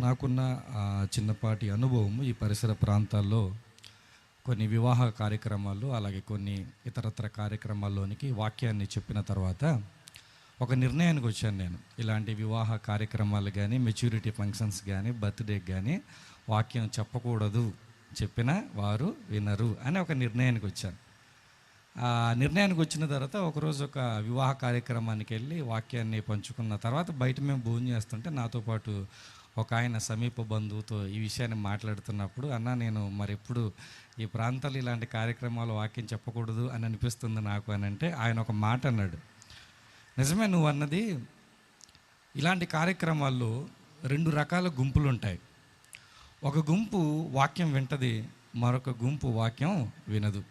నాకున్న చిన్నపాటి అనుభవం ఈ పరిసర ప్రాంతాల్లో కొన్ని వివాహ కార్యక్రమాల్లో అలాగే కొన్ని ఇతరత్ర కార్యక్రమాల్లోనికి వాక్యాన్ని చెప్పిన తర్వాత ఒక నిర్ణయానికి వచ్చాను నేను. ఇలాంటి వివాహ కార్యక్రమాలు కానీ మెచ్యూరిటీ ఫంక్షన్స్ కానీ బర్త్డే కానీ వాక్యం చెప్పకూడదు చెప్పిన వారు వినరు అని ఒక నిర్ణయానికి వచ్చాను. ఆ నిర్ణయానికి వచ్చిన తర్వాత ఒకరోజు ఒక వివాహ కార్యక్రమానికి వెళ్ళి వాక్యాన్ని పంచుకున్న తర్వాత బయట మేము భోజనం చేస్తుంటే నాతో పాటు ఒక ఆయన సమీప బంధువుతో ఈ విషయాన్ని మాట్లాడుతున్నప్పుడు అన్న నేను మరి ఎప్పుడు ఈ ప్రాంతాలు ఇలాంటి కార్యక్రమాలు వాక్యం చెప్పకూడదు అని అనిపిస్తుంది నాకు అని అంటే ఆయన ఒక మాట అన్నాడు. నిజమే నువ్వు అన్నది ఇలాంటి కార్యక్రమాల్లో రెండు రకాల గుంపులు ఉంటాయి ఒక గుంపు వాక్యం వింటది మరొక గుంపు వాక్యం వినదు.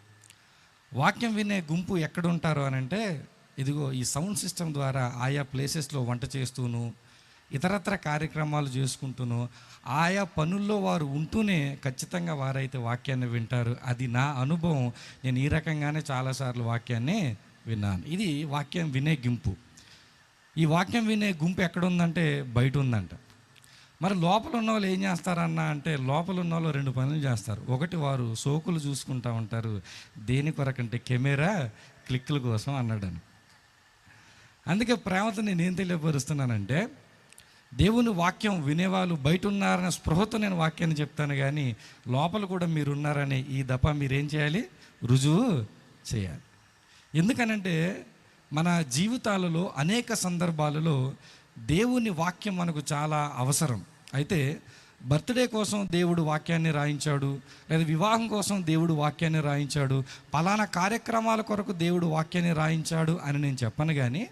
వాక్యం వినే గుంపు ఎక్కడ ఉంటారు అని అంటే ఇదిగో ఈ సౌండ్ సిస్టమ్ ద్వారా ఆయా ప్లేసెస్లో వంట చేస్తూను ఇతరత్ర కార్యక్రమాలు చేసుకుంటూనో ఆయా పనుల్లో వారు ఉంటూనే ఖచ్చితంగా వారైతే వాక్యాన్ని వింటారు. అది నా అనుభవం. నేను ఈ రకంగానే చాలాసార్లు వాక్యాన్ని విన్నాను. ఇది వాక్యం వినే గుంపు. ఈ వాక్యం వినే గుంపు ఎక్కడ ఉందంటే బయట ఉందంట మరి లోపల ఉన్న వాళ్ళు ఏం చేస్తారన్న అంటే లోపల ఉన్న వాళ్ళు రెండు పనులు చేస్తారు. ఒకటి వారు సోకులు చూసుకుంటా ఉంటారు. దేని కొరకంటే కెమెరా క్లిక్కుల కోసం అన్నాడని. అందుకే ప్రేమతో నేను ఏం తెలియపరుస్తున్నానంటే దేవుని వాక్యం వినేవాళ్ళు బయట ఉన్నారనే స్పృహతో నేను వాక్యాన్ని చెప్తాను కానీ లోపల కూడా మీరు ఉన్నారనే ఈ దఫా మీరేం చేయాలి? రుజువు చేయాలి. ఎందుకనంటే మన జీవితాలలో అనేక సందర్భాలలో దేవుని వాక్యం మనకు చాలా అవసరం. అయితే బర్త్డే కోసం దేవుడు వాక్యాన్ని రాయించాడు లేదా వివాహం కోసం దేవుడు వాక్యాన్ని రాయించాడు పలానా కార్యక్రమాల కొరకు దేవుడు వాక్యాన్ని రాయించాడు అని నేను చెప్పను కానీ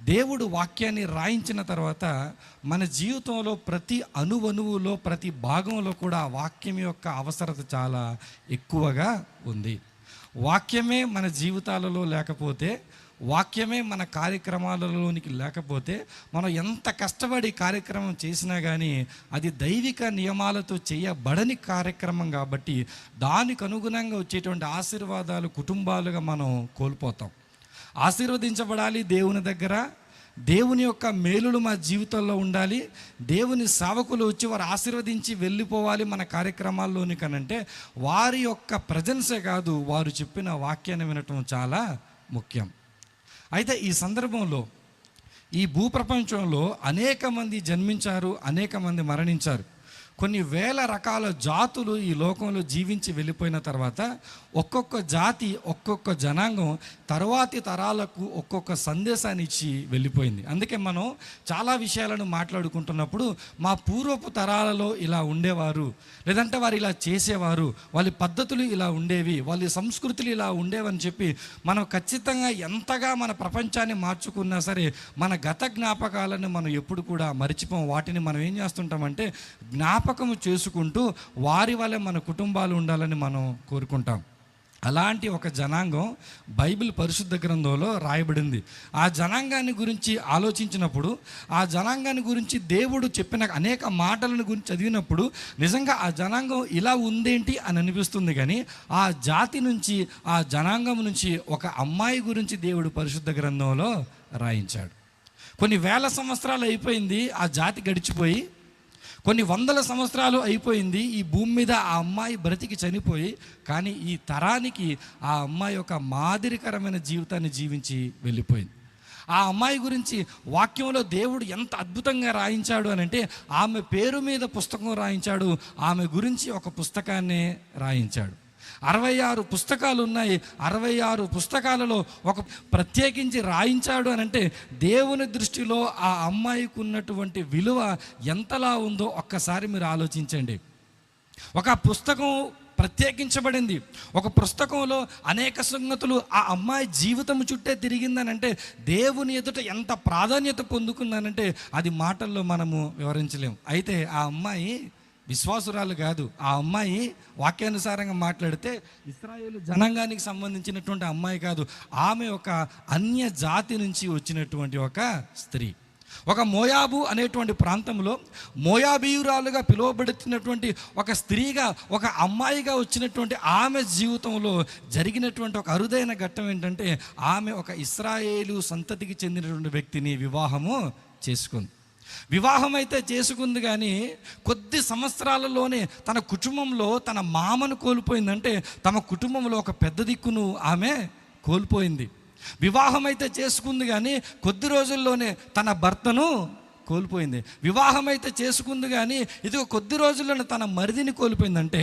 దేవుడు వాక్యాన్ని రాయించిన తర్వాత మన జీవితంలో ప్రతి అణువణువులో ప్రతి భాగంలో కూడా వాక్యం యొక్క అవసరత చాలా ఎక్కువగా ఉంది. వాక్యమే మన జీవితాలలో లేకపోతే వాక్యమే మన కార్యక్రమాలలోనికి లేకపోతే మనం ఎంత కష్టపడి కార్యక్రమం చేసినా కానీ అది దైవిక నియమాలతో చేయబడని కార్యక్రమం కాబట్టి దానికి అనుగుణంగా వచ్చేటువంటి ఆశీర్వాదాలు కుటుంబాలుగా మనం కోల్పోతాం. ఆశీర్వదించబడాలి దేవుని దగ్గర. దేవుని యొక్క మేలులు మా జీవితంలో ఉండాలి. దేవుని సేవకులు వచ్చి వారు ఆశీర్వదించి వెళ్ళిపోవాలి మన కార్యక్రమాల్లోని కనంటే. వారి యొక్క ప్రజెన్సే కాదు వారు చెప్పిన వాక్యాన్ని వినటం చాలా ముఖ్యం. అయితే ఈ సందర్భంలో ఈ భూప్రపంచంలో అనేక మంది జన్మించారు అనేక మంది మరణించారు. కొన్ని వేల రకాల జాతులు ఈ లోకంలో జీవించి వెళ్ళిపోయిన తర్వాత ఒక్కొక్క జాతి ఒక్కొక్క జనాంగం తర్వాతి తరాలకు ఒక్కొక్క సందేశాన్ని ఇచ్చి వెళ్ళిపోయింది. అందుకే మనం చాలా విషయాలను మాట్లాడుకుంటున్నప్పుడు మా పూర్వపు తరాలలో ఇలా ఉండేవారు లేదంటే వారు ఇలా చేసేవారు వాళ్ళ పద్ధతులు ఇలా ఉండేవి వాళ్ళ సంస్కృతులు ఇలా ఉండేవని చెప్పి మనం ఖచ్చితంగా ఎంతగా మన ప్రపంచాన్ని మార్చుకున్నా సరే మన గత జ్ఞాపకాలను మనం ఎప్పుడు కూడా మరిచిపోం. వాటిని మనం ఏం చేస్తుంటామంటే జ్ఞాపకము చేసుకుంటూ వారి వల్ల మన కుటుంబాలు ఉండాలని మనం కోరుకుంటాం. అలాంటి ఒక జనాంగం బైబిల్ పరిశుద్ధ గ్రంథంలో రాయబడింది. ఆ జనాంగాన్ని గురించి ఆలోచించినప్పుడు ఆ జనాంగాన్ని గురించి దేవుడు చెప్పిన అనేక మాటలను గురించి చదివినప్పుడు నిజంగా ఆ జనాంగం ఇలా ఉందేంటి అని అనిపిస్తుంది కానీ ఆ జాతి నుంచి ఆ జనాంగం నుంచి ఒక అమ్మాయి గురించి దేవుడు పరిశుద్ధ గ్రంథంలో రాయించాడు. కొన్ని వేల సంవత్సరాలు అయిపోయింది ఆ జాతి గడిచిపోయి కొన్ని వందల సంవత్సరాలు అయిపోయింది ఈ భూమి మీద ఆ అమ్మాయి బ్రతికి చనిపోయి కానీ ఈ తరానికి ఆ అమ్మాయి యొక్క మాదిరికరమైన జీవితాన్ని జీవించి వెళ్ళిపోయింది. ఆ అమ్మాయి గురించి వాక్యంలో దేవుడు ఎంత అద్భుతంగా రాయించాడు అని అంటే ఆమె పేరు మీద పుస్తకం రాయించాడు ఆమె గురించి ఒక పుస్తకాన్నే రాయించాడు. అరవై ఆరు పుస్తకాలు ఉన్నాయి అరవై ఆరు పుస్తకాలలో ఒక ప్రత్యేకించి రాయించాడు అని అంటే దేవుని దృష్టిలో ఆ అమ్మాయికి ఉన్నటువంటి విలువ ఎంతలా ఉందో ఒక్కసారి మీరు ఆలోచించండి. ఒక పుస్తకం ప్రత్యేకించబడింది. ఒక పుస్తకంలో అనేక సంగతులు ఆ అమ్మాయి జీవితం చుట్టే తిరిగిందనంటే దేవుని ఎదుట ఎంత ప్రాధాన్యత పొందుకుందనంటే అది మాటల్లో మనము వివరించలేము అయితే ఆ అమ్మాయి విశ్వాసురాలు కాదు. ఆ అమ్మాయి వాక్యానుసారంగా మాట్లాడితే ఇస్రాయేల్ జనాంగానికి సంబంధించినటువంటి అమ్మాయి కాదు. ఆమె ఒక అన్య జాతి నుంచి వచ్చినటువంటి ఒక స్త్రీ. ఒక మోయాబు అనేటువంటి ప్రాంతంలో మోయాబీయురాలుగా పిలువబడుతున్నటువంటి ఒక స్త్రీగా ఒక అమ్మాయిగా వచ్చినటువంటి ఆమె జీవితంలో జరిగినటువంటి ఒక అరుదైన ఘట్టం ఏంటంటే ఆమె ఒక ఇస్రాయేలు సంతతికి చెందినటువంటి వ్యక్తిని వివాహము చేసుకుంది. వివాహం అయితే చేసుకుంది కానీ కొద్ది సంవత్సరాలలోనే తన కుటుంబంలో తన మామను కోల్పోయిందంటే తమ కుటుంబంలో ఒక పెద్ద దిక్కును ఆమె కోల్పోయింది. వివాహం అయితే చేసుకుంది కానీ కొద్ది రోజుల్లోనే తన భర్తను కోల్పోయింది. వివాహం అయితే చేసుకుంది కానీ ఇది కొద్ది రోజుల్లోనే తన మరిదిని కోల్పోయిందంటే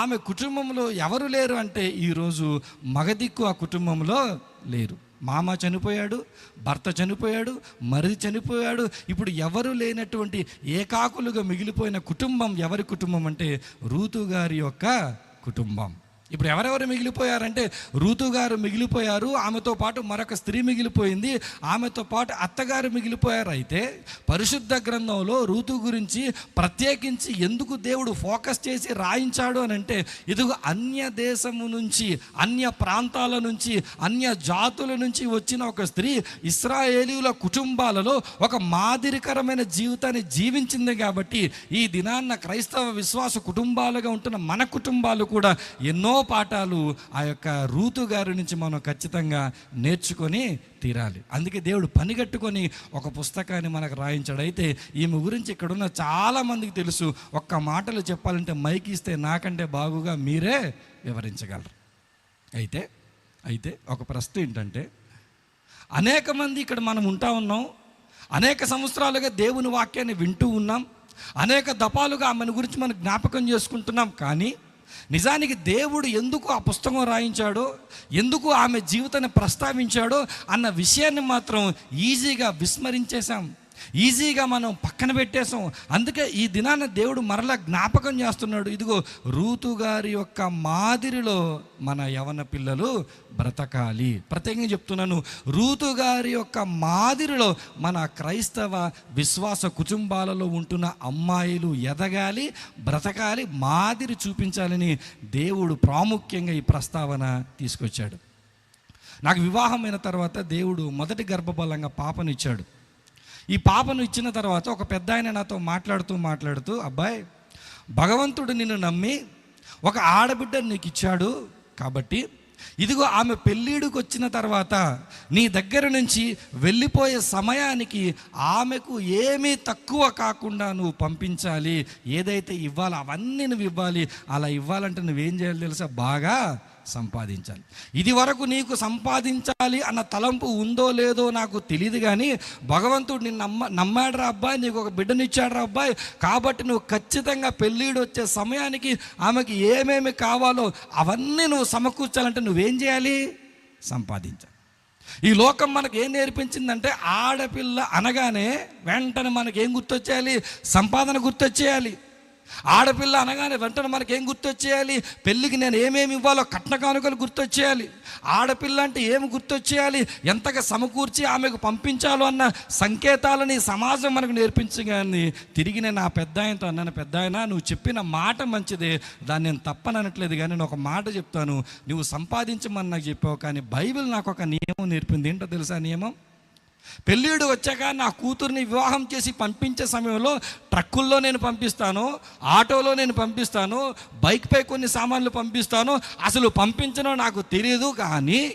ఆమె కుటుంబంలో ఎవరు లేరు అంటే ఈరోజు మగదిక్కు ఆ కుటుంబంలో లేరు. మామ చనిపోయాడు భర్త చనిపోయాడు మరిది చనిపోయాడు. ఇప్పుడు ఎవరు లేనటువంటి ఏకాకులుగా మిగిలిపోయిన కుటుంబం ఎవరి కుటుంబం అంటే రూతు గారి యొక్క కుటుంబం. ఇప్పుడు ఎవరెవరు మిగిలిపోయారంటే ఋతు గారు మిగిలిపోయారు ఆమెతో పాటు మరొక స్త్రీ మిగిలిపోయింది ఆమెతో పాటు అత్తగారు మిగిలిపోయారు అయితే పరిశుద్ధ గ్రంథంలో ఋతు గురించి ప్రత్యేకించి ఎందుకు దేవుడు ఫోకస్ చేసి రాయించాడు అని అంటే ఇదిగో అన్య దేశము నుంచి అన్య ప్రాంతాల నుంచి అన్య జాతుల నుంచి వచ్చిన ఒక స్త్రీ ఇస్రాయేలీల కుటుంబాలలో ఒక మాదిరికరమైన జీవితాన్ని జీవించింది కాబట్టి ఈ దినాన్న క్రైస్తవ విశ్వాస కుటుంబాలుగా ఉంటున్న మన కుటుంబాలు కూడా ఎన్నో పాఠాలు ఆ యొక్క రూతు గారి నుంచి మనం ఖచ్చితంగా నేర్చుకొని తీరాలి. అందుకే దేవుడు పనిగట్టుకొని ఒక పుస్తకాన్ని మనకు రాయించాడు అయితే ఈమె గురించి ఇక్కడున్న చాలామందికి తెలుసు. ఒక్క మాటలు చెప్పాలంటే మైక్ ఇస్తే నాకంటే బాగుగా మీరే వివరించగలరు. అయితే అయితే ఒక ప్రశ్న ఏంటంటే అనేక మంది ఇక్కడ మనం ఉంటా ఉన్నాం. అనేక సంవత్సరాలుగా దేవుని వాక్యాన్ని వింటూ ఉన్నాం. అనేక దపాలుగా ఆమెను గురించి మనం జ్ఞాపకం చేసుకుంటున్నాం. కానీ నిజానికి దేవుడు ఎందుకు ఆ పుస్తకం రాయించాడో ఎందుకు ఆమె జీవితాన్ని ప్రస్తావించాడో అన్న విషయాన్ని మాత్రం ఈజీగా విస్మరించేశాం. ఈజీగా మనం పక్కన పెట్టేసాం అందుకే ఈ దినాన దేవుడు మరలా జ్ఞాపకం చేస్తున్నాడు. ఇదిగో రూతు గారి యొక్క మాదిరిలో మన యవన పిల్లలు బ్రతకాలి. ప్రత్యేకంగా చెప్తున్నాను రూతు గారి యొక్క మాదిరిలో మన క్రైస్తవ విశ్వాస కుటుంబాలలో ఉంటున్న అమ్మాయిలు ఎదగాలి బ్రతకాలి మాదిరి చూపించాలని దేవుడు ప్రాముఖ్యంగా ఈ ప్రస్తావన తీసుకొచ్చాడు. నాకు వివాహమైన తర్వాత దేవుడు మొదటి గర్భబలంగా పాపనిచ్చాడు. ఈ పాపను ఇచ్చిన తర్వాత ఒక పెద్ద ఆయన నాతో మాట్లాడుతూ మాట్లాడుతూ అబ్బాయి భగవంతుడు నిన్ను నమ్మి ఒక ఆడబిడ్డ నీకు ఇచ్చాడు కాబట్టి ఇదిగో ఆమె పెళ్ళిడికి వచ్చిన తర్వాత నీ దగ్గర నుంచి వెళ్ళిపోయే సమయానికి ఆమెకు ఏమీ తక్కువ కాకుండా నువ్వు పంపించాలి. ఏదైతే ఇవ్వాలో అవన్నీ నువ్వు ఇవ్వాలి. అలా ఇవ్వాలంటే నువ్వేం చేయాలి తెలుసా? బాగా సంపాదించాలి. ఇది వరకు నీకు సంపాదించాలి అన్న తలంపు ఉందో లేదో నాకు తెలియదు కానీ భగవంతుడు నిన్ను నమ్మ నమ్మాడురా అబ్బాయి నీకు ఒక బిడ్డనిచ్చాడరా అబ్బాయి కాబట్టి నువ్వు ఖచ్చితంగా పెళ్ళిడు వచ్చే సమయానికి ఆమెకి ఏమేమి కావాలో అవన్నీ నువ్వు సమకూర్చాలంటే నువ్వేం చేయాలి? సంపాదించాలి. ఈ లోకం మనకి ఏం నేర్పించిందంటే ఆడపిల్ల అనగానే వెంటనే మనకి ఏం గుర్తొచ్చేయాలి? సంపాదన గుర్తొచ్చేయాలి. ఆడపిల్ల అనగానే వెంటనే మనకి ఏం గుర్తొచ్చేయాలి? పెళ్ళికి నేను ఏమేమి ఇవ్వాలో కట్న కానుకలు గుర్తొచ్చేయాలి. ఆడపిల్ల అంటే ఏమి గుర్తొచ్చేయాలి? ఎంతగా సమకూర్చి ఆమెకు పంపించాలో అన్న సంకేతాలని సమాజం మనకు నేర్పించగాని తిరిగి నేను ఆ పెద్ద ఆయనతో అన్నాను పెద్ద ఆయన నువ్వు చెప్పిన మాట మంచిదే. దాన్ని నేను తప్పననట్లేదు కానీ నేను ఒక మాట చెప్తాను. నువ్వు సంపాదించమని నాకు చెప్పావు కానీ బైబిల్ నాకు ఒక నియమం నేర్పింది. ఏంటో తెలుసా నియమం? పెళ్ళిడు వచ్చాక నా కూతుర్ని వివాహం చేసి పంపించే సమయంలో ట్రక్కుల్లో నేను పంపిస్తాను ఆటోలో నేను పంపిస్తాను బైక్పై కొన్ని సామాన్లు పంపిస్తాను. అసలు పంపించనో నాకు తెలియదు కానీ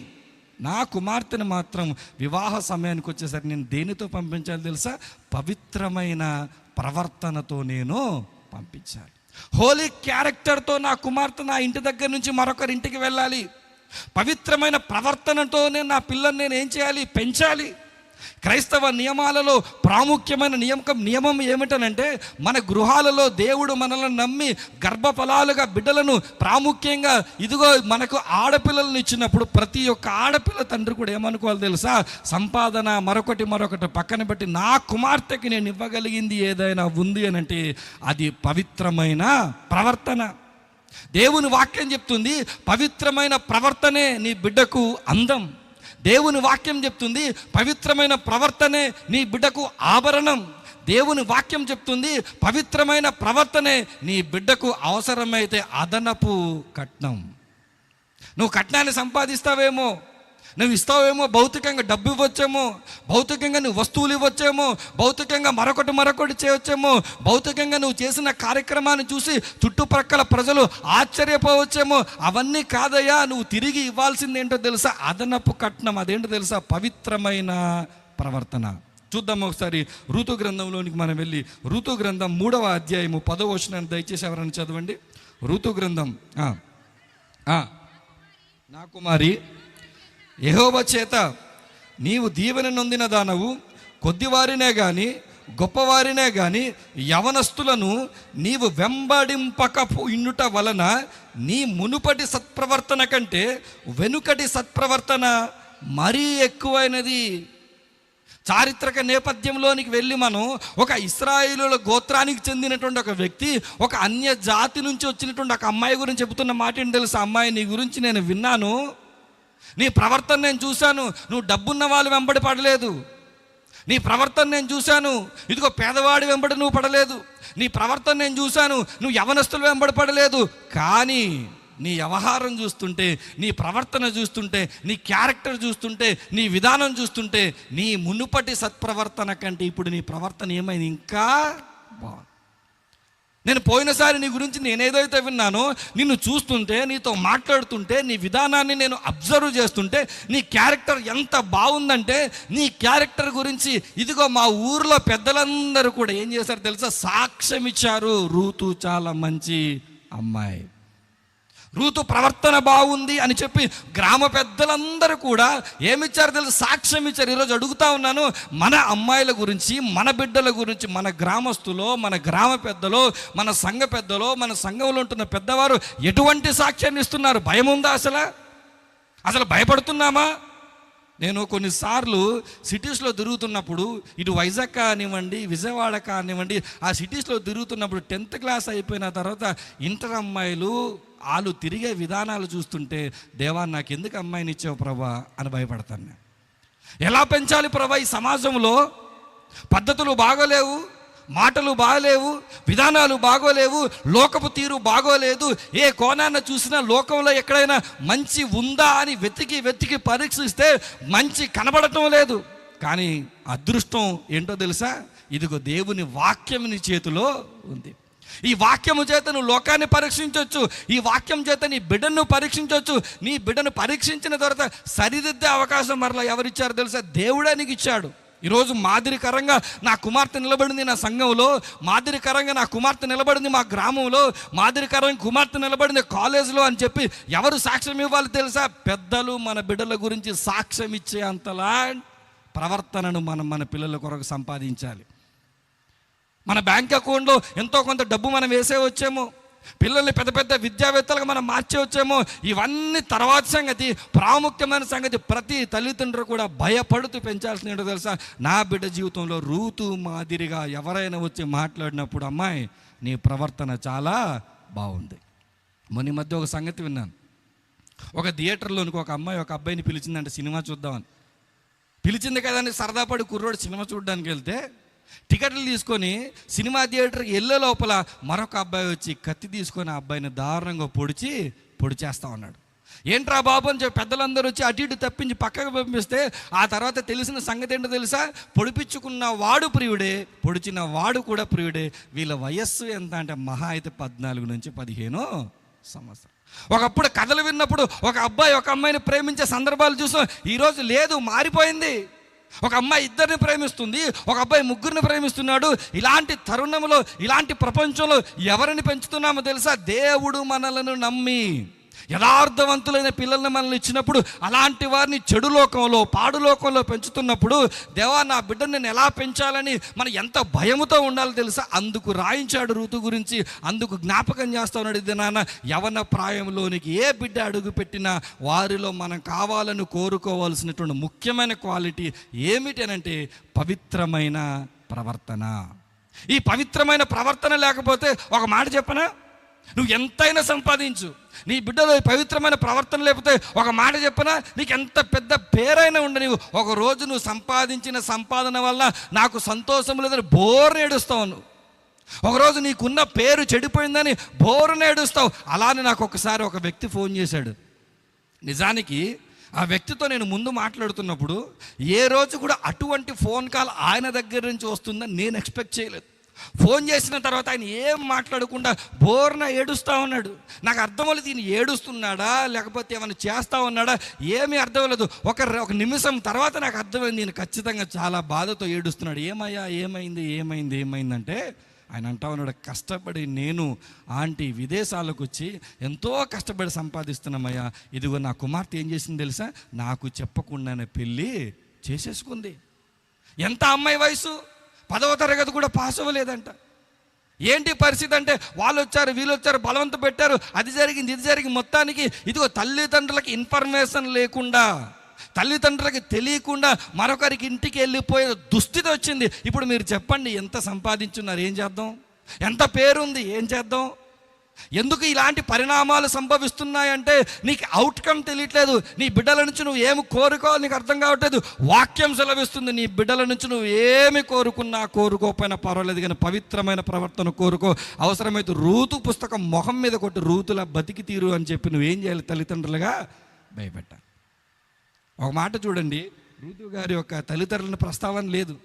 నా కుమార్తెను మాత్రం వివాహ సమయానికి వచ్చేసరికి నేను దేనితో పంపించాలి తెలుసా? పవిత్రమైన ప్రవర్తనతో నేను పంపించాలి. హోలీ క్యారెక్టర్తో నా కుమార్తె నా ఇంటి దగ్గర నుంచి మరొకరి ఇంటికి వెళ్ళాలి. పవిత్రమైన ప్రవర్తనతో నేను నా పిల్లల్ని నేను ఏం చేయాలి? పెంచాలి. క్రైస్తవ నియమాలలో ప్రాముఖ్యమైన నియమకం నియమం ఏమిటనంటే మన గృహాలలో దేవుడు మనల్ని నమ్మి గర్భఫలాలుగా బిడ్డలను ప్రాముఖ్యంగా ఇదిగో మనకు ఆడపిల్లలను ఇచ్చినప్పుడు ప్రతి ఒక్క ఆడపిల్ల తండ్రి కూడా ఏమనుకోవాలి తెలుసా? సంపాదన మరొకటి మరొకటి పక్కన పెట్టి నా కుమార్తెకి నేను ఇవ్వగలిగింది ఏదైనా ఉంది అని అంటే అది పవిత్రమైన ప్రవర్తన. దేవుని వాక్యం చెప్తుంది పవిత్రమైన ప్రవర్తనే నీ బిడ్డకు అందం. దేవుని వాక్యం చెప్తుంది పవిత్రమైన ప్రవర్తనే నీ బిడ్డకు ఆభరణం. దేవుని వాక్యం చెప్తుంది పవిత్రమైన ప్రవర్తనే నీ బిడ్డకు అవసరమైతే అదనపు కట్నం. నువ్వు కట్నాన్ని సంపాదిస్తావేమో నువ్వు ఇస్తావేమో భౌతికంగా డబ్బు ఇవ్వచ్చేమో భౌతికంగా నువ్వు వస్తువులు ఇవ్వచ్చేమో భౌతికంగా మరొకటి మరొకటి చేయవచ్చేమో భౌతికంగా నువ్వు చేసిన కార్యక్రమాన్ని చూసి చుట్టుప్రక్కల ప్రజలు ఆశ్చర్యపోవచ్చేమో. అవన్నీ కాదయ్యా నువ్వు తిరిగి ఇవ్వాల్సింది ఏంటో తెలుసా? అదనపు కట్నం అదేంటో తెలుసా? పవిత్రమైన ప్రవర్తన. చూద్దాం ఒకసారి ఋతు గ్రంథంలోనికి మనం వెళ్ళి ఋతు గ్రంథం మూడవ అధ్యాయము పదవ వచనాన్ని దయచేసి ఎవరైనా చదవండి. ఋతు గ్రంథం నా కుమారి యహోవ చేత నీవు దీవెన నొందిన దానవు కొద్దివారినే గాని గొప్పవారినే గాని యవనస్తులను నీవు వెంబడింపక ఇన్నుట వలన నీ మునుపటి సత్ప్రవర్తన కంటే వెనుకటి సత్ప్రవర్తన మరీ ఎక్కువైనది. చారిత్రక నేపథ్యంలోనికి వెళ్ళి మనం ఒక ఇస్రాయిలుల గోత్రానికి చెందినటువంటి ఒక వ్యక్తి ఒక అన్య జాతి నుంచి వచ్చినటువంటి ఒక అమ్మాయి గురించి చెబుతున్న మాట ఏంటి తెలుసు? అమ్మాయి నీ గురించి నేను విన్నాను. నీ ప్రవర్తన నేను చూశాను నువ్వు డబ్బున్న వాళ్ళు వెంబడి పడలేదు. నీ ప్రవర్తన నేను చూశాను ఇదిగో పేదవాడి వెంబడి నువ్వు పడలేదు. నీ ప్రవర్తన నేను చూశాను నువ్వు యవనస్తులు వెంబడి పడలేదు. కానీ నీ వ్యవహారం చూస్తుంటే నీ ప్రవర్తన చూస్తుంటే నీ క్యారెక్టర్ చూస్తుంటే నీ విధానం చూస్తుంటే నీ మునుపటి సత్ప్రవర్తన కంటే ఇప్పుడు నీ ప్రవర్తన ఏమైంది? ఇంకా బాగుంది. నేను పోయినసారి నీ గురించి నేనేదైతే విన్నానో నిన్ను చూస్తుంటే నీతో మాట్లాడుతుంటే నీ విధానాన్ని నేను అబ్జర్వ్ చేస్తుంటే నీ క్యారెక్టర్ ఎంత బాగుందంటే నీ క్యారెక్టర్ గురించి ఇదిగో మా ఊర్లో పెద్దలందరూ కూడా ఏం చేశారు తెలుసా? సాక్ష్యం ఇచ్చారు రూతు చాలా మంచి అమ్మాయి. రూతు ప్రవర్తన బాగుంది అని చెప్పి గ్రామ పెద్దలందరూ కూడా ఏమిచ్చారు తెలుసు? సాక్ష్యం ఇచ్చారు. ఈరోజు అడుగుతా ఉన్నాను. మన అమ్మాయిల గురించి మన బిడ్డల గురించి మన గ్రామస్తులో మన గ్రామ పెద్దలో మన సంఘ పెద్దలో మన సంఘంలో ఉంటున్న పెద్దవారు ఎటువంటి సాక్ష్యాన్ని ఇస్తున్నారు? భయం ఉందా అసలు? అసలు భయపడుతున్నామా? నేను కొన్నిసార్లు సిటీస్లో తిరుగుతున్నప్పుడు ఇటు వైజాగ్ కానివ్వండి విజయవాడ కానివ్వండి ఆ సిటీస్లో తిరుగుతున్నప్పుడు టెన్త్ క్లాస్ అయిపోయిన తర్వాత ఇంటర్ అమ్మాయిలు వాళ్ళు తిరిగే విధానాలు చూస్తుంటే దేవా నాకు ఎందుకు అమ్మాయిని ఇచ్చావు ప్రభా? అని భయపడతాను నేను. ఎలా పెంచాలి ప్రభా ఈ సమాజంలో? పద్ధతులు బాగోలేవు మాటలు బాగలేవు విధానాలు బాగోలేవు లోకపు తీరు బాగోలేదు. ఏ కోణాన్న చూసినా లోకంలో ఎక్కడైనా మంచి ఉందా అని వెతికి వెతికి పరీక్షిస్తే మంచి కనబడటం లేదు. కానీ అదృష్టం ఏంటో తెలుసా? ఇదిగో దేవుని వాక్యం నీ చేతిలో ఉంది. ఈ వాక్యము చేత నువ్వు లోకాన్ని పరీక్షించవచ్చు ఈ వాక్యం చేత నీ బిడ్డను పరీక్షించవచ్చు నీ బిడ్డను పరీక్షించిన తర్వాత సరిదిద్దే అవకాశం మరలా ఎవరిచ్చారో తెలుసా? దేవుడే నీకు ఇచ్చాడు. ఈరోజు మాదిరికరంగా నా కుమార్తె నిలబడింది నా సంఘంలో. మాదిరికరంగా నా కుమార్తె నిలబడింది మా గ్రామంలో. మాదిరికరంగా కుమార్తె నిలబడింది కాలేజీలో అని చెప్పి ఎవరు సాక్ష్యం ఇవ్వాలి తెలుసా? పెద్దలు మన బిడ్డల గురించి సాక్ష్యం ఇచ్చే అంతలా ప్రవర్తనను మనం మన పిల్లల కొరకు సంపాదించాలి. మన బ్యాంక్ అకౌంట్లో ఎంతో కొంత డబ్బు మనం వేసే వచ్చేమో. పిల్లల్ని పెద్ద పెద్ద విద్యావేత్తలుగా మనం మార్చే వచ్చేమో. ఇవన్నీ తర్వాత సంగతి ప్రాముఖ్యమైన సంగతి ప్రతి తల్లిదండ్రులు కూడా భయపడుతూ పెంచాల్సిన ఏంటో తెలుసా? నా బిడ్డ జీవితంలో రూతు మాదిరిగా ఎవరైనా వచ్చి మాట్లాడినప్పుడు అమ్మాయి నీ ప్రవర్తన చాలా బాగుంది. మొన్న మధ్య ఒక సంగతి విన్నాను. ఒక థియేటర్లోనికి ఒక అమ్మాయి ఒక అబ్బాయిని పిలిచిందంటే సినిమా చూద్దామని. పిలిచింది కదండి సరదా పడి కుర్రోడు సినిమా చూడడానికి వెళ్తే టికెట్లు తీసుకొని సినిమా థియేటర్కి వెళ్ళే లోపల మరొక అబ్బాయి వచ్చి కత్తి తీసుకొని ఆ అబ్బాయిని దారుణంగా పొడిచి పొడి చేస్తా ఉన్నాడు. ఏంట్రా బాబు అని చెప్పి పెద్దలందరూ వచ్చి అటు ఇటు తప్పించి పక్కకు పంపిస్తే ఆ తర్వాత తెలిసిన సంగతి ఏంటో తెలుసా? పొడిపించుకున్న వాడు ప్రియుడే పొడిచిన వాడు కూడా ప్రియుడే. వీళ్ళ వయస్సు ఎంత అంటే మహా అయితే పద్నాలుగు నుంచి పదిహేను సంవత్సరం ఒకప్పుడు కథలు విన్నప్పుడు ఒక అబ్బాయి ఒక అమ్మాయిని ప్రేమించే సందర్భాలు చూసాం. ఈరోజు లేదు మారిపోయింది. ఒక అమ్మాయి ఇద్దరిని ప్రేమిస్తుంది ఒక అబ్బాయి ముగ్గురిని ప్రేమిస్తున్నాడు. ఇలాంటి తరుణంలో ఇలాంటి ప్రపంచంలో ఎవరిని పెంచుతున్నామో తెలుసా? దేవుడు మనలను నమ్మి. యథార్థవంతులైన పిల్లల్ని మనల్ని ఇచ్చినప్పుడు అలాంటి వారిని చెడు లోకంలో పాడు లోకంలో పెంచుతున్నప్పుడు దేవా నా బిడ్డను నేను ఎలా పెంచాలని మనం ఎంత భయముతో ఉండాలో తెలుసా? అందుకు రాయించాడు ఋతు గురించి అందుకు జ్ఞాపకం చేస్తా ఉన్నాడు. ఇది నాన్న యవన ప్రాయంలోనికి ఏ బిడ్డ అడుగు పెట్టినా వారిలో మనం కావాలని కోరుకోవాల్సినటువంటి ముఖ్యమైన క్వాలిటీ ఏమిటనంటే పవిత్రమైన ప్రవర్తన. ఈ పవిత్రమైన ప్రవర్తన లేకపోతే ఒక మాట చెప్పనా? నువ్వు ఎంతైనా సంపాదించు. నీ బిడ్డలో పవిత్రమైన ప్రవర్తన లేకపోతే ఒక మాట చెప్పనా? నీకు ఎంత పెద్ద పేరైనా ఉండ నీవు. ఒక రోజు నువ్వు సంపాదించిన సంపాదన వల్ల నాకు సంతోషం లేదని బోర్ ఏడుస్తావు నువ్వు. ఒకరోజు నీకున్న పేరు చెడిపోయిందని బోరున ఏడుస్తావు. అలానే నాకు ఒకసారి ఒక వ్యక్తి ఫోన్ చేశాడు. నిజానికి ఆ వ్యక్తితో నేను ముందు మాట్లాడుతున్నప్పుడు ఏ రోజు కూడా అటువంటి ఫోన్ కాల్ ఆయన దగ్గర నుంచి వస్తుందని నేను ఎక్స్పెక్ట్ చేయలేదు. ఫోన్ చేసిన తర్వాత ఆయన ఏం మాట్లాడకుండా బోర్న ఏడుస్తూ ఉన్నాడు. నాకు అర్థం లేదు ఈయన ఏడుస్తున్నాడా లేకపోతే ఏమైనా చేస్తా ఉన్నాడా ఏమీ అర్థం లేదు ఒక ఒక నిమిషం తర్వాత నాకు అర్థమైంది ఈయన ఖచ్చితంగా చాలా బాధతో ఏడుస్తున్నాడు. ఏమయ్యా ఏమైంది ఏమైంది ఏమైందంటే ఆయన అంటా ఉన్నాడు కష్టపడి నేను ఆంటీ విదేశాలకు వచ్చి ఎంతో కష్టపడి సంపాదిస్తున్నామయ్యా. ఇదిగో నా కుమార్తె ఏం చేసింది తెలుసా? నాకు చెప్పకుండానే పెళ్ళి చేసేసుకుంది. ఎంత అమ్మాయి వయసు? పదవ తరగతి కూడా పాస్ అవ్వలేదంట. ఏంటి పరిస్థితి అంటే వాళ్ళు వచ్చారు వీళ్ళు వచ్చారు బలవంత పెట్టారు అది జరిగింది ఇది జరిగింది. మొత్తానికి ఇదిగో తల్లిదండ్రులకి ఇన్ఫర్మేషన్ లేకుండా తల్లిదండ్రులకి తెలియకుండా మరొకరికి ఇంటికి వెళ్ళిపోయే దుస్థితి వచ్చింది. ఇప్పుడు మీరు చెప్పండి ఎంత సంపాదించున్నారు ఏం చేద్దాం? ఎంత పేరుంది ఏం చేద్దాం? ఎందుకు ఇలాంటి పరిణామాలు సంభవిస్తున్నాయంటే నీకు అవుట్కమ్ తెలియట్లేదు. నీ బిడ్డల నుంచి నువ్వు ఏమి కోరుకోవాలి నీకు అర్థం కావట్లేదు. వాక్యం సెలవిస్తుంది నీ బిడ్డల నుంచి నువ్వు ఏమి కోరుకున్నా కోరుకోకపోయినా పర్వాలేదు కానీ పవిత్రమైన ప్రవర్తన కోరుకో. అవసరమైతే రూతు పుస్తకం మొహం మీద కొట్టి రూతుల బతికి తీరు అని చెప్పి నువ్వేం చేయాలి తల్లిదండ్రులుగా? భయపెట్టాలి. ఒక మాట చూడండి. రూతు గారి యొక్క తల్లిదండ్రుల ప్రస్తావన లేదు.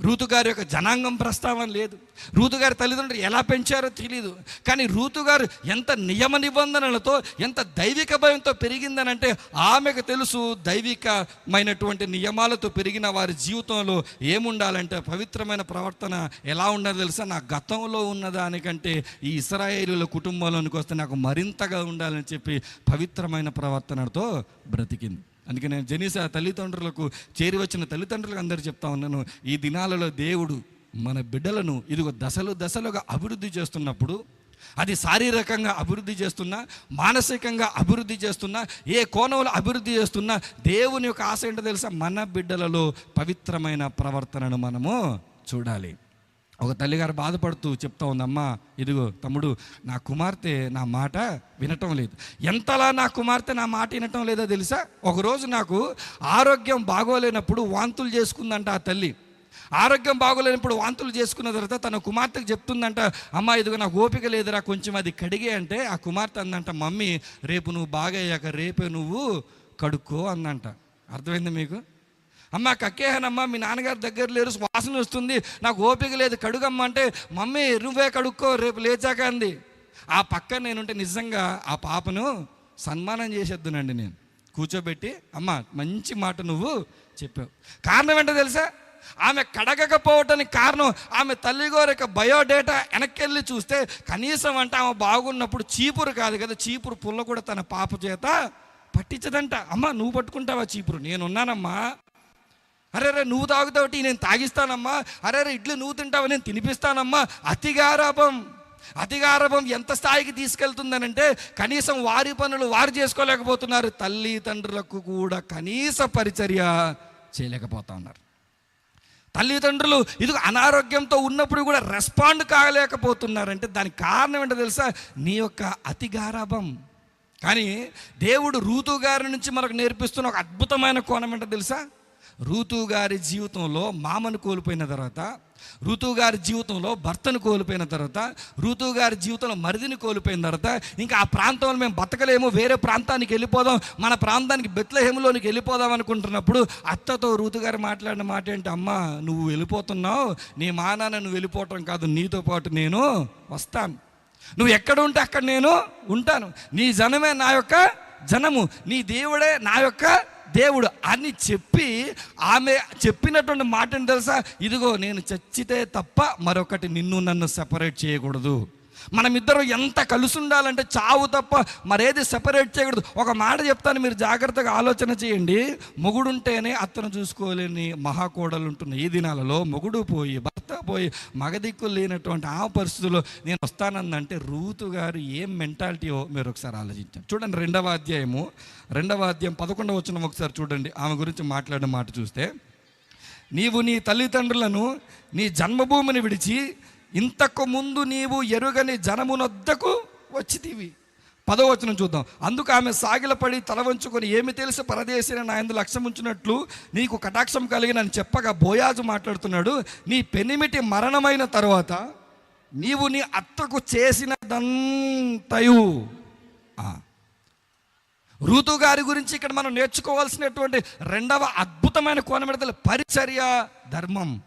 రూతు గారి యొక్క జనాంగం ప్రస్తావన లేదు. రూతు గారి తల్లిదండ్రులు ఎలా పెంచారో తెలియదు కానీ రూతు గారు ఎంత నియమ నిబంధనలతో ఎంత దైవిక భయంతో పెరిగిందనంటే ఆమెకు తెలుసు దైవికమైనటువంటి నియమాలతో పెరిగిన వారి జీవితంలో ఏముండాలంటే పవిత్రమైన ప్రవర్తన ఎలా ఉండాలో తెలుసా? నా గతంలో ఉన్న దానికంటే ఈ ఇస్రాయేలుల కుటుంబంలోనికి వస్తే నాకు మరింతగా ఉండాలని చెప్పి పవిత్రమైన ప్రవర్తనతో బ్రతికింది. అందుకే నేను జనీస తల్లిదండ్రులకు చేరి వచ్చిన తల్లిదండ్రులకు అందరూ చెప్తా ఉన్నాను ఈ దినాలలో దేవుడు మన బిడ్డలను ఇదిగో దశలు దశలుగా అభివృద్ధి చేస్తున్నప్పుడు అది శారీరకంగా అభివృద్ధి చేస్తున్నా మానసికంగా అభివృద్ధి చేస్తున్నా ఏ కోణంలో అభివృద్ధి చేస్తున్నా దేవుని యొక్క ఆశ ఏంటో తెలుసా? మన బిడ్డలలో పవిత్రమైన ప్రవర్తనను మనము చూడాలి. ఒక తల్లిగారు బాధపడుతూ చెప్తా ఉందమ్మా ఇదిగో తమ్ముడు నా కుమార్తె నా మాట వినటం లేదు. ఎంతలా నా కుమార్తె నా మాట వినటం లేదో తెలుసా? ఒకరోజు నాకు ఆరోగ్యం బాగోలేనప్పుడు వాంతులు చేసుకుందంట ఆ తల్లి. ఆరోగ్యం బాగోలేనప్పుడు వాంతులు చేసుకున్న తర్వాత తన కుమార్తెకు చెప్తుందంట అమ్మ ఇదిగో నాకు ఓపిక లేదురా కొంచెం అది కడిగే అంటే ఆ కుమార్తె అందంట మమ్మీ రేపు నువ్వు బాగయ్యాక రేపే నువ్వు కడుక్కో అందంట అర్థమైంది మీకు? అమ్మ కక్కేహనమ్మ మీ నాన్నగారి దగ్గర లేరు వాసన వస్తుంది నాకు ఓపిక లేదు కడుగమ్మ అంటే మమ్మీ నువ్వే కడుక్కో రేపు లేచాక అంది. ఆ పక్క నేనుంటే నిజంగా ఆ పాపను సన్మానం చేసేద్దునండి నేను. కూర్చోబెట్టి అమ్మ మంచి మాట నువ్వు చెప్పావు. కారణం ఏంటో తెలుసా? ఆమె కడగకపోవటానికి కారణం ఆమె తల్లిగోరు యొక్క బయోడేటా వెనక్కెళ్ళి చూస్తే కనీసం అంటే ఆమె బాగున్నప్పుడు చీపురు కాదు కదా చీపురు పుల్ల కూడా తన పాప చేత పట్టించదంట. అమ్మ నువ్వు పట్టుకుంటావా చీపురు? నేనున్నానమ్మా. అరే నువ్వు తాగుతావుటి నేను తాగిస్తానమ్మా. అరే అరే ఇడ్లీ నువ్వు తింటావు నేను తినిపిస్తానమ్మా. అతిగారాభం. అతిగారభం ఎంత స్థాయికి తీసుకెళ్తుందనంటే కనీసం వారి పనులు వారు చేసుకోలేకపోతున్నారు. తల్లి తండ్రులకు కూడా కనీస పరిచర్య చేయలేకపోతా ఉన్నారు. తల్లిదండ్రులు ఇది అనారోగ్యంతో ఉన్నప్పుడు కూడా రెస్పాండ్ కాలేకపోతున్నారంటే దానికి కారణం ఏంటో తెలుసా? నీ యొక్క అతిగారాభం. కానీ దేవుడు రూతు గారి నుంచి మనకు నేర్పిస్తున్న ఒక అద్భుతమైన కోణం ఏంటో తెలుసా? రూతు గారి జీవితంలో మామను కోల్పోయిన తర్వాత ఋతు గారి జీవితంలో భర్తను కోల్పోయిన తర్వాత ఋతు గారి జీవితంలో మరిదిని కోల్పోయిన తర్వాత ఇంకా ఆ ప్రాంతంలో మేము బతకలేము వేరే ప్రాంతానికి వెళ్ళిపోదాం మన ప్రాంతానికి బెత్లహేములోనికి వెళ్ళిపోదాం అనుకుంటున్నప్పుడు అత్తతో ఋతు గారు మాట్లాడిన మాట ఏంటి? అమ్మ నువ్వు వెళ్ళిపోతున్నావు నీ మానాన్న నువ్వు వెళ్ళిపోవటం కాదు నీతో పాటు నేను వస్తాను. నువ్వు ఎక్కడ ఉంటే అక్కడ నేను ఉంటాను. నీ జనమే నా యొక్క జనము. నీ దేవుడే నా యొక్క దేవుడు అని చెప్పి ఆమె చెప్పినటువంటి మాటను తెలుసా? ఇదిగో నేను చచ్చితే తప్ప మరొకటి నిన్ను నన్ను సెపరేట్ చేయకూడదు. మనమిద్దరం ఎంత కలిసి ఉండాలంటే చావు తప్ప మరేది సెపరేట్ చేయకూడదు. ఒక మాట చెప్తాను మీరు జాగ్రత్తగా ఆలోచన చేయండి. మొగుడుంటేనే అత్తను చూసుకోలేని మహాకోడలు ఉంటున్న ఈ దినాలలో మొగుడు పోయి భర్త పోయి మగదిక్కులు లేనటువంటి ఆ పరిస్థితుల్లో నేను వస్తానందంటే రూతు గారు ఏం మెంటాలిటీయో మీరు ఒకసారి ఆలోచించాం చూడండి రెండవ అధ్యాయము రెండవ అధ్యాయం పదకొండవ వచ్చిన ఒకసారి చూడండి. ఆమె గురించి మాట్లాడిన మాట చూస్తే నీవు నీ తల్లిదండ్రులను నీ జన్మభూమిని విడిచి ఇంతకు ముందు నీవు ఎరుగని జనమునొద్దకు వచ్చితివి. పదవచనం చూద్దాం. అందుకు ఆమె సాగిలపడి తల వంచుకొని ఏమి తెలిసి పరదేశిన నా ఎందు లక్ష్యం ఉంచినట్లు నీకు కటాక్షం కలిగి నన్ను చెప్పగా బోయాజు మాట్లాడుతున్నాడు. నీ పెనిమిటి మరణమైన తర్వాత నీవు నీ అత్తకు చేసినదంతయు. ఋతు గారి గురించి ఇక్కడ మనం నేర్చుకోవాల్సినటువంటి రెండవ అద్భుతమైన కోణమిడతలు పరిచర్య ధర్మం.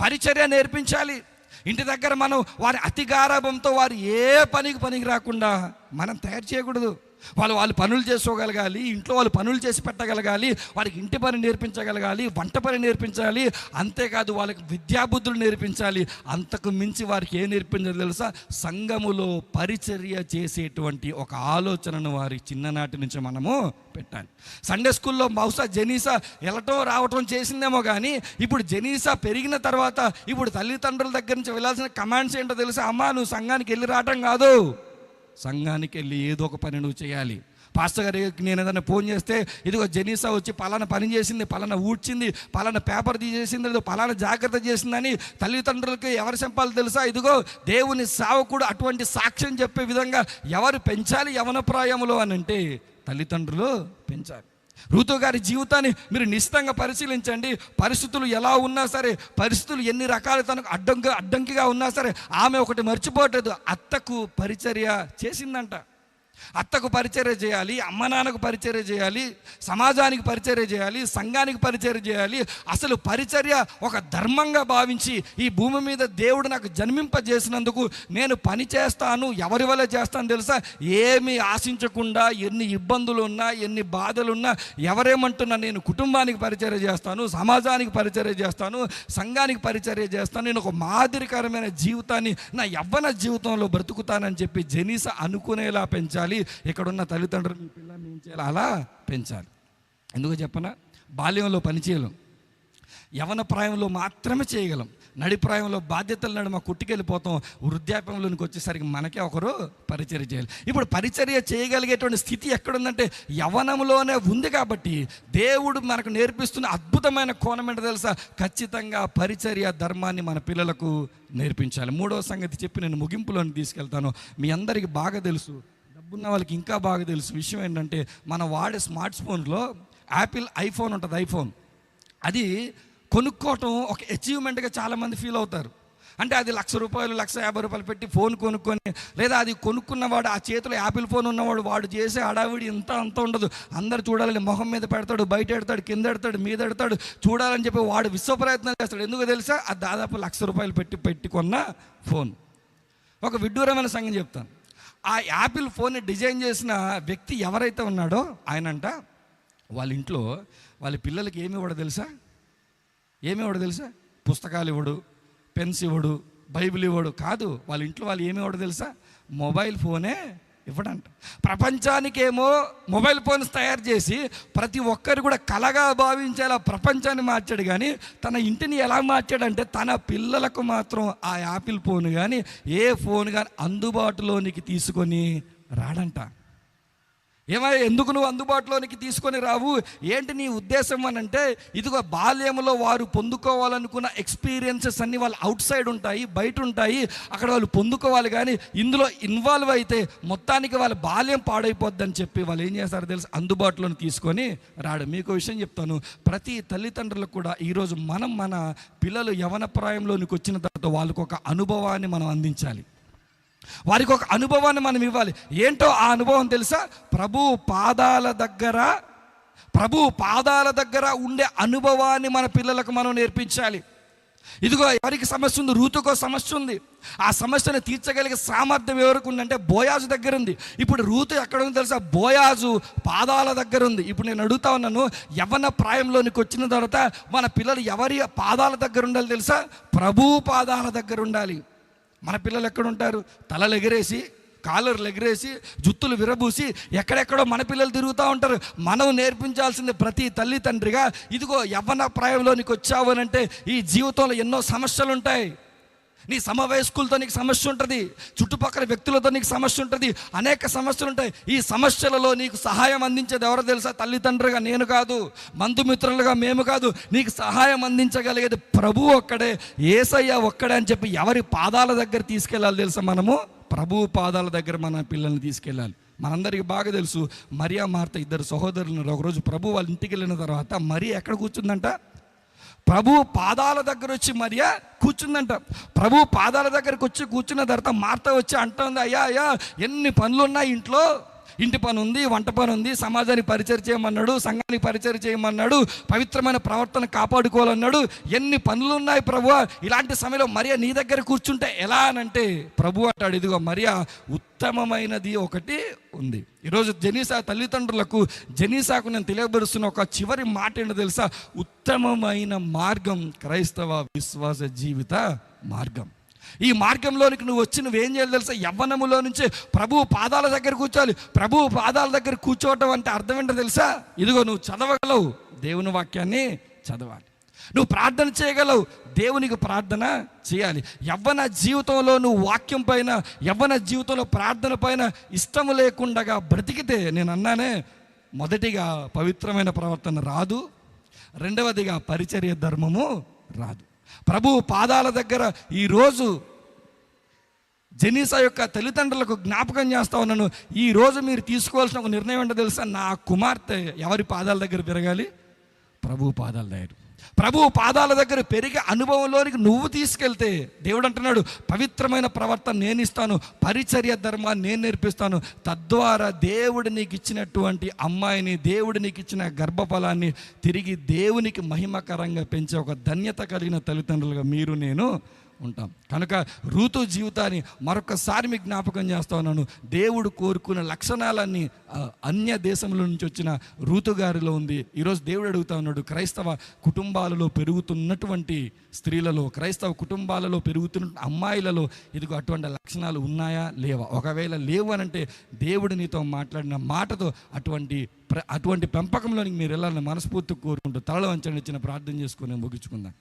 పరిచర్య నేర్పించాలి. ఇంటి దగ్గర మనం వారి అతిగారాభంతో వారు ఏ పనికి పనికి రాకుండా మనం తయారు చేయకూడదు. వాళ్ళు వాళ్ళు పనులు చేసుకోగలగాలి ఇంట్లో వాళ్ళు పనులు చేసి పెట్టగలగాలి వారికి ఇంటి పని నేర్పించగలగాలి వంట పని నేర్పించాలి అంతేకాదు వాళ్ళకి విద్యాబుద్ధులు నేర్పించాలి. అంతకు మించి వారికి ఏం నేర్పించాలి తెలుసా? సంఘములో పరిచర్య చేసేటువంటి ఒక ఆలోచనను వారి చిన్ననాటి నుంచి మనము పెట్టాలి. సండే స్కూల్లో బహుశా జెనీసా వెళ్ళటం రావటం చేసిందేమో కానీ ఇప్పుడు జెనీసా పెరిగిన తర్వాత ఇప్పుడు తల్లిదండ్రుల దగ్గర నుంచి వెళ్ళాల్సిన కమాండ్స్ ఏంటో తెలుసా? అమ్మా నువ్వు సంఘానికి వెళ్ళి రావటం కాదు. సంఘానికి వెళ్ళి ఏదో ఒక పని నువ్వు చేయాలి. పాస్టర్ గారికి నేను ఏదైనా ఫోన్ చేస్తే ఇదిగో జెనీసా వచ్చి పలానా పని చేసింది పలానా ఊడ్చింది పలానా పేపర్ తీసేసింది ఇదిగో పలానా జాగ్రత్త చేసిందని తల్లిదండ్రులకి ఎవరు చెప్పాలి తెలుసా? ఇదిగో దేవుని సేవకుడు అటువంటి సాక్ష్యం చెప్పే విధంగా ఎవరు పెంచాలి యవన ప్రాయములో అని అంటే తల్లిదండ్రులు పెంచాలి. ఋతు గారి జీవితాన్ని మీరు నిశ్చితంగా పరిశీలించండి. పరిస్థితులు ఎలా ఉన్నా సరే పరిస్థితులు ఎన్ని రకాల తనకు అడ్డంకి అడ్డంకిగా ఉన్నా సరే ఆమె ఒకటి మర్చిపోవట్లేదు అత్తకు పరిచర్య చేసిందంట. అత్తకు పరిచర్య చేయాలి అమ్మ నాన్నకు పరిచర్య చేయాలి సమాజానికి పరిచర్య చేయాలి సంఘానికి పరిచర్య చేయాలి. అసలు పరిచర్య ఒక ధర్మంగా భావించి ఈ భూమి మీద దేవుడు నాకు జన్మింపజేసినందుకు నేను పని చేస్తాను ఎవరి వల్ల చేస్తాను తెలుసా? ఏమి ఆశించకుండా ఎన్ని ఇబ్బందులు ఉన్నా ఎన్ని బాధలున్నా ఎవరేమంటున్నా నేను కుటుంబానికి పరిచర్య చేస్తాను సమాజానికి పరిచర్య చేస్తాను సంఘానికి పరిచర్య చేస్తాను. నేను ఒక మాదిరికరమైన జీవితాన్ని నా యవ్వన జీవితంలో బ్రతుకుతానని చెప్పి జనీస అనుకునేలా పెంచాను పెంచాలి ఇక్కడున్న తల్లిదండ్రులు మీ పిల్లల్ని ఏం చేయాలి అలా పెంచాలి. ఎందుకు చెప్పనా? బాల్యంలో పనిచేయలేం. యవన ప్రాయంలో మాత్రమే చేయగలం. నడిప్రాయంలో బాధ్యతల నడుమ కుట్టుకెళ్ళిపోతాం. వృద్ధాప్యంలోనికి వచ్చేసరికి మనకే ఒకరు పరిచర్య చేయాలి. ఇప్పుడు పరిచర్య చేయగలిగేటువంటి స్థితి ఎక్కడుందంటే యవనంలోనే ఉంది కాబట్టి దేవుడు మనకు నేర్పిస్తున్న అద్భుతమైన కోణం ఏంటో తెలుసా? ఖచ్చితంగా పరిచర్య ధర్మాన్ని మన పిల్లలకు నేర్పించాలి. మూడవ సంగతి చెప్పి నేను ముగింపులోని తీసుకెళ్తాను. మీ అందరికీ బాగా తెలుసు. డబ్బున్న వాళ్ళకి ఇంకా బాగా తెలుసు విషయం ఏంటంటే మనం వాడే స్మార్ట్ ఫోన్లో యాపిల్ ఐఫోన్ ఉంటుంది ఐఫోన్ అది కొనుక్కోవటం ఒక అచీవ్మెంట్గా చాలామంది ఫీల్ అవుతారు. అంటే అది లక్ష రూపాయలు లక్ష యాభై రూపాయలు పెట్టి ఫోన్ కొనుక్కొని లేదా అది కొనుక్కున్నవాడు ఆ చేతిలో యాపిల్ ఫోన్ ఉన్నవాడు వాడు చేసే హడావిడి ఇంత అంత ఉండదు. అందరు చూడాలని మొహం మీద పెడతాడు బయట ఎడతాడు కింద ఎడతాడు మీద ఎడతాడు చూడాలని చెప్పి వాడు విశ్వ ప్రయత్నం చేస్తాడు. ఎందుకు తెలుసా? అది దాదాపు లక్ష రూపాయలు పెట్టి పెట్టుకున్న ఫోన్ ఒక విడ్డూరమైన సంగతి చెప్తాను. ఆ యాపిల్ ఫోన్ని డిజైన్ చేసిన వ్యక్తి ఎవరైతే ఉన్నాడో ఆయనంట వాళ్ళ ఇంట్లో వాళ్ళ పిల్లలకి ఏమి ఇవ్వడు తెలుసా? ఏమి ఇవ్వడు తెలుసా? పుస్తకాలు ఇవ్వడు పెన్స్ ఇవ్వడు బైబిల్ ఇవ్వడు కాదు. వాళ్ళ ఇంట్లో వాళ్ళు ఏమి ఇవ్వడు తెలుసా? మొబైల్ ఫోనే ఇవ్వడంట. ప్రపంచానికేమో మొబైల్ ఫోన్స్ తయారు చేసి ప్రతి ఒక్కరు కూడా కలగా భావించేలా ప్రపంచాన్ని మార్చాడు కానీ తన ఇంటిని ఎలా మార్చాడంటే తన పిల్లలకు మాత్రం ఆ యాపిల్ ఫోన్ కానీ ఏ ఫోన్ కానీ అందుబాటులోనికి తీసుకొని రాడంట. ఏమయ్య ఎందుకు నువ్వు అందుబాటులోనికి తీసుకొని రావు? ఏంటి నీ ఉద్దేశం అని అంటే ఇదిగో బాల్యంలో వారు పొందుకోవాలనుకున్న ఎక్స్పీరియన్సెస్ అన్నీ వాళ్ళు అవుట్ సైడ్ ఉంటాయి బయట ఉంటాయి. అక్కడ వాళ్ళు పొందుకోవాలి కానీ ఇందులో ఇన్వాల్వ్ అయితే మొత్తానికి వాళ్ళ బాల్యం పాడైపోద్దని చెప్పి వాళ్ళు ఏం చేస్తారు తెలుసు? అందుబాటులోని తీసుకొని రాడు మీకు విషయం చెప్తాను. ప్రతి తల్లిదండ్రులకు కూడా ఈరోజు మనం మన పిల్లలు యవన ప్రాయంలోనికి వచ్చిన తర్వాత వాళ్ళకు ఒక అనుభవాన్ని మనం అందించాలి. వారికి ఒక అనుభవాన్ని మనం ఇవ్వాలి. ఏంటో ఆ అనుభవం తెలుసా? ప్రభు పాదాల దగ్గర ప్రభు పాదాల దగ్గర ఉండే అనుభవాన్ని మన పిల్లలకు మనం నేర్పించాలి. ఇదిగో ఎవరికి సమస్య ఉంది? రూతుకో సమస్య ఉంది. ఆ సమస్యను తీర్చగలిగే సామర్థ్యం ఎవరికి ఉందంటే బోయాజు దగ్గర ఉంది. ఇప్పుడు రూతు ఎక్కడ ఉంది తెలుసా? బోయాజు పాదాల దగ్గర ఉంది. ఇప్పుడు నేను అడుగుతా ఉన్నాను యవన ప్రాయంలోనికి వచ్చిన తర్వాత మన పిల్లలు ఎవరి పాదాల దగ్గర ఉండాలి తెలుసా? ప్రభు పాదాల దగ్గర ఉండాలి. మన పిల్లలు ఎక్కడ ఉంటారు తలలు ఎగరేసి కాలర్లు ఎగరేసి జుత్తులు విరబూసి ఎక్కడెక్కడో మన పిల్లలు తిరుగుతూ ఉంటారు. మనం నేర్పించాల్సింది ప్రతి తల్లి తండ్రిగా ఇదిగో యవ్వన ప్రాయంలోనికి వచ్చావనంటే ఈ జీవితంలో ఎన్నో సమస్యలు ఉంటాయి నీ సమవయస్కులతో నీకు సమస్య ఉంటుంది చుట్టుపక్కల వ్యక్తులతో నీకు సమస్య ఉంటుంది అనేక సమస్యలు ఉంటాయి. ఈ సమస్యలలో నీకు సహాయం అందించేది ఎవరో తెలుసా? తల్లిదండ్రులుగా నేను కాదు బంధుమిత్రులుగా మేము కాదు. నీకు సహాయం అందించగలిగేది ప్రభు ఒక్కడే ఏసయ్య ఒక్కడే అని చెప్పి ఎవరి పాదాల దగ్గర తీసుకెళ్ళాలి తెలుసా మనము? ప్రభు పాదాల దగ్గర మన పిల్లల్ని తీసుకెళ్ళాలి. మనందరికీ బాగా తెలుసు మరియా మార్త ఇద్దరు సహోదరులు ఒకరోజు ప్రభు వాళ్ళ ఇంటికి వెళ్ళిన తర్వాత మరి ఎక్కడ కూర్చుందంట? ప్రభు పాదాల దగ్గర వచ్చి మరియా కూర్చుందంట. ప్రభు పాదాల దగ్గరకు వచ్చి కూర్చున్న తర్వాత మార్త వచ్చి అంటుంది అయ్యా అయ్యా ఎన్ని పనులు ఉన్నాయి ఇంట్లో? ఇంటి పని ఉంది వంట పని ఉంది సమాజానికి పరిచయం చేయమన్నాడు సంఘానికి పరిచయం చేయమన్నాడు పవిత్రమైన ప్రవర్తన కాపాడుకోవాలన్నాడు. ఎన్ని పనులు ఉన్నాయి ప్రభు ఇలాంటి సమయంలో మరియా నీ దగ్గర కూర్చుంటే ఎలా అనంటే ప్రభు అంటాడు ఇదిగో మరియా ఉత్తమమైనది ఒకటి ఉంది. ఈరోజు జనీసా తల్లిదండ్రులకు జనీసాకు నేను తెలియబరుస్తున్న ఒక చివరి మాట ఏంటో తెలుసా? ఉత్తమమైన మార్గం క్రైస్తవ విశ్వాస జీవిత మార్గం. ఈ మార్గంలోనికి నువ్వు వచ్చి నువ్వేం చేయాలి తెలుసా? యవ్వనములో నుంచి ప్రభు పాదాల దగ్గర కూర్చోవాలి. ప్రభు పాదాల దగ్గర కూర్చోవటం అంటే అర్థం ఏంటో తెలుసా? ఇదిగో నువ్వు చదవగలవు. దేవుని వాక్యాన్ని చదవాలి. నువ్వు ప్రార్థన చేయగలవు. దేవునికి ప్రార్థన చేయాలి. యవ్వన జీవితంలో నువ్వు వాక్యం పైన యవ్వన జీవితంలో ప్రార్థన పైన ఇష్టం లేకుండా బ్రతికితే నేను అన్నానే మొదటిగా పవిత్రమైన ప్రవర్తన రాదు. రెండవదిగా పరిచర్య ధర్మము రాదు. ప్రభు పాదాల దగ్గర ఈరోజు జనీసా యొక్క తల్లిదండ్రులకు జ్ఞాపకం చేస్తా ఉన్నాను. ఈ రోజు మీరు తీసుకోవాల్సిన ఒక నిర్ణయం ఏంటో తెలుసా? నా కుమార్తె ఎవరి పాదాల దగ్గర పెరగాలి ప్రభు పాదాల దగ్గర. ప్రభు పాదాల దగ్గర పెరిగే అనుభవంలోనికి నువ్వు తీసుకెళ్తే దేవుడు అంటున్నాడు పవిత్రమైన ప్రవర్తన నేను ఇస్తాను పరిచర్య ధర్మాన్ని నేను నేర్పిస్తాను. తద్వారా దేవుడు నీకు ఇచ్చినటువంటి అమ్మాయిని దేవుడు నీకు ఇచ్చిన గర్భఫలాన్ని తిరిగి దేవునికి మహిమకరంగా పెంచే ఒక ధన్యత కలిగిన తల్లిదండ్రులుగా మీరు నేను ఉంటాం. కనుక ఋతు జీవితాన్ని మరొకసారి మీకు జ్ఞాపకం చేస్తా ఉన్నాను. దేవుడు కోరుకున్న లక్షణాలన్నీ అన్య దేశంలో నుంచి వచ్చిన ఋతు గారిలో ఉంది. ఈరోజు దేవుడు అడుగుతా ఉన్నాడు క్రైస్తవ కుటుంబాలలో పెరుగుతున్నటువంటి స్త్రీలలో క్రైస్తవ కుటుంబాలలో పెరుగుతున్న అమ్మాయిలలో ఇదిగో అటువంటి లక్షణాలు ఉన్నాయా? లేవా? ఒకవేళ లేవు అనంటే దేవుడు నీతో మాట్లాడిన మాటతో అటువంటి ప్ర- అటువంటి పెంపకంలోనికి మీరు వెళ్ళాలని మనస్ఫూర్తి కోరుకుంటూ తలలో వంచండి ఇచ్చిన ప్రార్థన చేసుకుని ముగించుకుందాం.